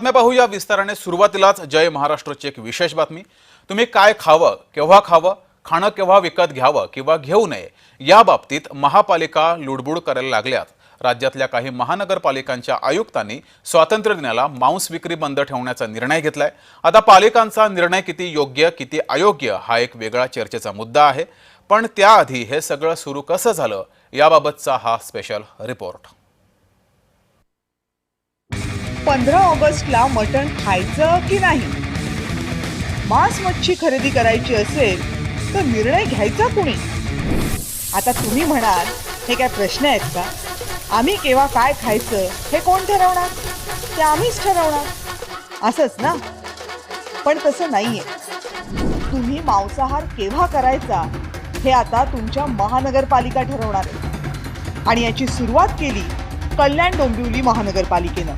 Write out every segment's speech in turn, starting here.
बातम्या पाहूया विस्ताराने सुरुवातीलाच जय महाराष्ट्राची एक विशेष बातमी. तुम्ही काय खावं केव्हा खावं खाणं केव्हा विकत घ्यावं किंवा घेऊ नये या बाबतीत महापालिका लुडबुड करायला लागल्यात. राज्यातल्या काही महानगरपालिकांच्या आयुक्तांनी स्वातंत्र्य दिनाला मांस विक्री बंद ठेवण्याचा निर्णय घेतलाय. आता पालिकांचा निर्णय किती योग्य किती अयोग्य हा एक वेगळा चर्चेचा मुद्दा आहे. पण त्याआधी हे सगळं सुरू कसं झालं याबाबतचा हा स्पेशल रिपोर्ट पंधरा ऑगस्टला मटण खायचं की नाही? मांस मच्छी खरेदी करायची असेल तर निर्णय घ्यायचा कुणी? आता तुम्ही म्हणाल हे काय प्रश्न आहेत का? आम्ही केव्हा काय खायचं हे कोण ठरवणार? ते आम्हीच ठरवणार. असंच ना? पण तसं नाहीये. तुम्ही मांसाहार केव्हा करायचा हे आता तुमच्या महानगरपालिका ठरवणार आहे आणि याची सुरुवात केली कल्याण डोंबिवली महानगरपालिकेनं.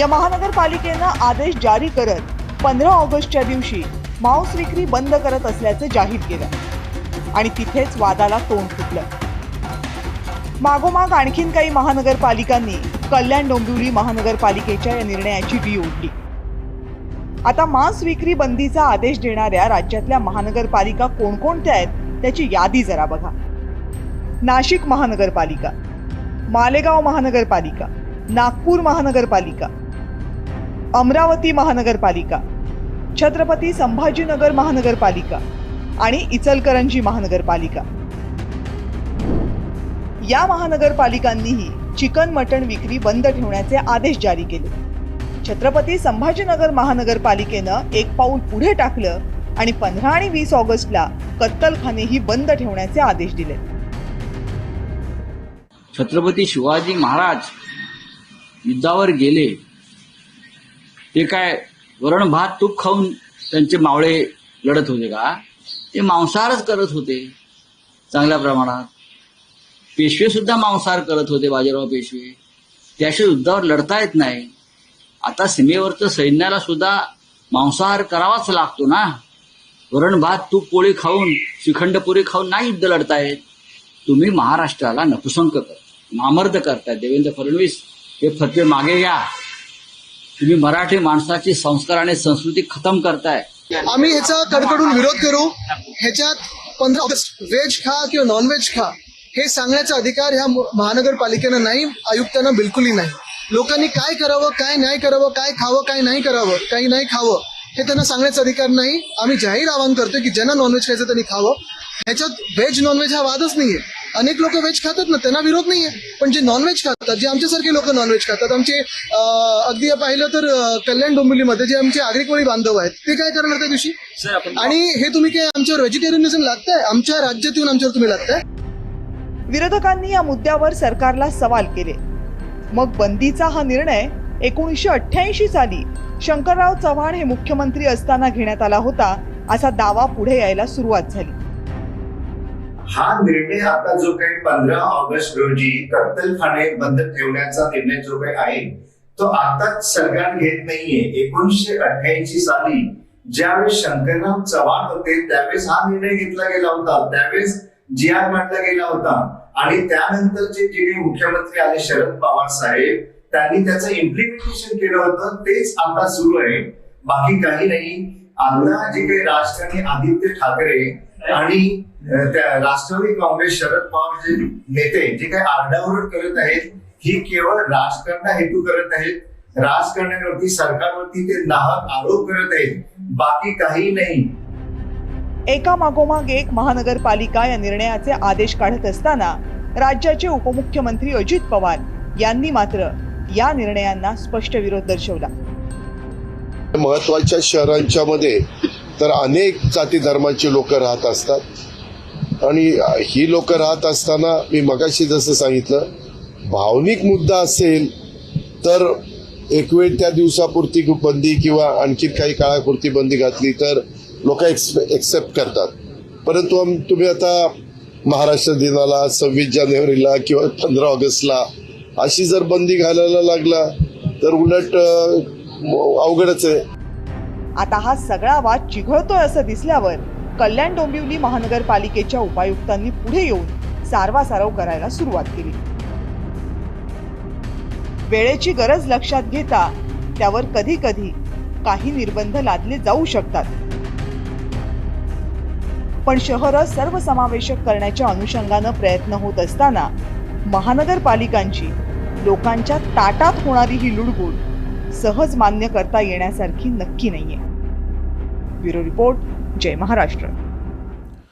या महानगरपालिकेनं आदेश जारी करत पंधरा ऑगस्टच्या दिवशी मांस विक्री बंद करत असल्याचं जाहीर केलं. आणि तिथेच वादाला तोंड फुटलं. मागोमाग आणखीन काही महानगरपालिकांनी कल्याण डोंबिवली महानगरपालिकेच्या या निर्णयाची डी ओढली. आता मांस विक्री बंदीचा आदेश देणाऱ्या राज्यातल्या महानगरपालिका कोणकोणत्या आहेत त्याची यादी जरा बघा. नाशिक महानगरपालिका मालेगाव महानगरपालिका नागपूर महानगरपालिका अमरावती महानगरपालिका छत्रपती संभाजीनगर महानगरपालिका आणि इचलकरंजी महानगरपालिका. या महानगरपालिकांनीही चिकन मटण विक्री बंद ठेवण्याचे आदेश जारी केले. छत्रपती संभाजीनगर महानगरपालिकेनं एक पाऊल पुढे टाकलं आणि पंधरा आणि वीस ऑगस्टला कत्तलखानेही बंद ठेवण्याचे आदेश दिले. छत्रपती शिवाजी महाराज युद्धावर गेले. ते काय वरण भात तूप खाऊन त्यांचे मावळे लढत होते का? ते मांसाहारच करत होते चांगल्या प्रमाणात. पेशवे सुद्धा मांसाहार करत होते बाजीराव पेशवे. त्याशिवाय युद्धावर लढता येत नाही. आता सीमेवरचं सैन्याला सुद्धा मांसाहार करावाच लागतो ना? वरण भात तूप पोळी खाऊन श्रीखंडपुरी खाऊन नाही युद्ध लढता येत. तुम्ही महाराष्ट्राला नपुसंक कर नामर्द करताय. देवेंद्र फडणवीस हे फतवे मागे घ्या. तुम्ही मराठी माणसाची संस्कार आणि संस्कृती खतम करताय. आम्ही ह्याचा कडकडून विरोध करू. ह्याच्यात पंधरा ऑगस्ट व्हेज खा किंवा नॉनव्हेज खा हे सांगण्याचा अधिकार ह्या महानगरपालिकेनं नाही आयुक्तांना बिलकुलही नाही. लोकांनी काय करावं काय नाही करावं काय खावं काय नाही करावं काही नाही खावं हे त्यांना सांगण्याचा अधिकार नाही. आम्ही जाहीर आवाहन करतोय की ज्यांना नॉनव्हेज खायचं त्यांनी खावं. ह्याच्यात व्हेज नॉनव्हेज हा वादच नाहीये. अनेक लोक व्हेज खातात ना त्यांना विरोध नाहीये. पण जे नॉनव्हेज खातात जे आमच्यासारखे लोक नॉनव्हेज खातात आमचे अगदी पाहिलं तर कल्याण डोंबिवलीमध्ये जे आमचे आगरीकोळी बांधव आहेत ते काय करणार त्या दिवशी? आणि हे तुम्ही काय आमच्यावर व्हेजिटेरियनिझम लागताय? आमच्या राज्यात येऊन आमच्यावर तुम्ही लागताय? विरोधकांनी या मुद्द्यावर सरकारला सवाल केले. मग बंदीचा हा निर्णय एकोणीसशे अठ्ठ्याऐंशी साली शंकरराव चव्हाण हे मुख्यमंत्री असताना घेण्यात आला होता असा दावा पुढे यायला सुरुवात झाली. हा निर्णय आता जो काही पंधरा ऑगस्ट रोजी कत्तलखाने बंद ठेवण्याचा निर्णय जो काही आहे तो आताच सरकार घेत नाहीये. एकोणीसशे अठ्ठ्याऐंशी साली ज्यावेळेस शंकरराव चव्हाण होते त्यावेळेस हा निर्णय घेतला गेला होता. त्यावेळेस जी आर मांडला गेला होता. आणि त्यानंतरचे जे काही मुख्यमंत्री आले शरद पवार साहेब त्यांनी त्याचं इम्प्लिमेंटेशन केलं होतं. तेच आता सुरू आहे. बाकी काही नाही. आता जे काही राजकारणी आदित्य ठाकरे आणि त्या राष्ट्रवादी काँग्रेस शरद पवार जे नेते जे काही आरडाओरड करत आहेत ही केवळ राजकारणा हेतू करत आहेत. राजकारण्यावरती सरकारवरती ते नाहक आरोप करत आहेत. बाकी काही नाही. एका मागोमाग एक महानगरपालिका या निर्णयाचे आदेश काढत असताना राज्याचे उपमुख्यमंत्री अजित पवार यांनी मात्र या निर्णयांना स्पष्ट विरोध दर्शवला. महत्त्वाच्या शहरांच्या मध्ये तर अनेक जाती धर्माची लोक राहत असतात. आणि ही लोक राहत असताना मी मगाशी जसं सांगितलं भावनिक मुद्दा असेल तर एक वेळ त्या दिवसापुरती बंदी किंवा आणखी काही काळापुरती बंदी घातली तर लोक एक्सेप्ट करतात. परंतु तुम्ही आता महाराष्ट्र दिनाला सव्वीस जानेवारीला किंवा पंधरा ऑगस्टला अशी जर बंदी घालायला लागला तर उलट अवघडच आहे. आता हा सगळा वाद चिघळतोय असं दिसल्यावर कल्याण डोंबिवली महानगरपालिकेच्या उपायुक्तांनी पुढे येऊन सारवासारव करायला सुरुवात केली. वेळेची गरज लक्षात घेता त्यावर कधी कधी काही निर्बंध लादले जाऊ शकतात. पण शहर सर्वसमावेशक करण्याच्या अनुषंगानं प्रयत्न होत असताना महानगरपालिकांची लोकांच्या ताटात होणारी ही लुडबुड सहज मान्य करता येण्यासारखी नक्की नाहीये. ब्युरो रिपोर्ट जय महाराष्ट्र.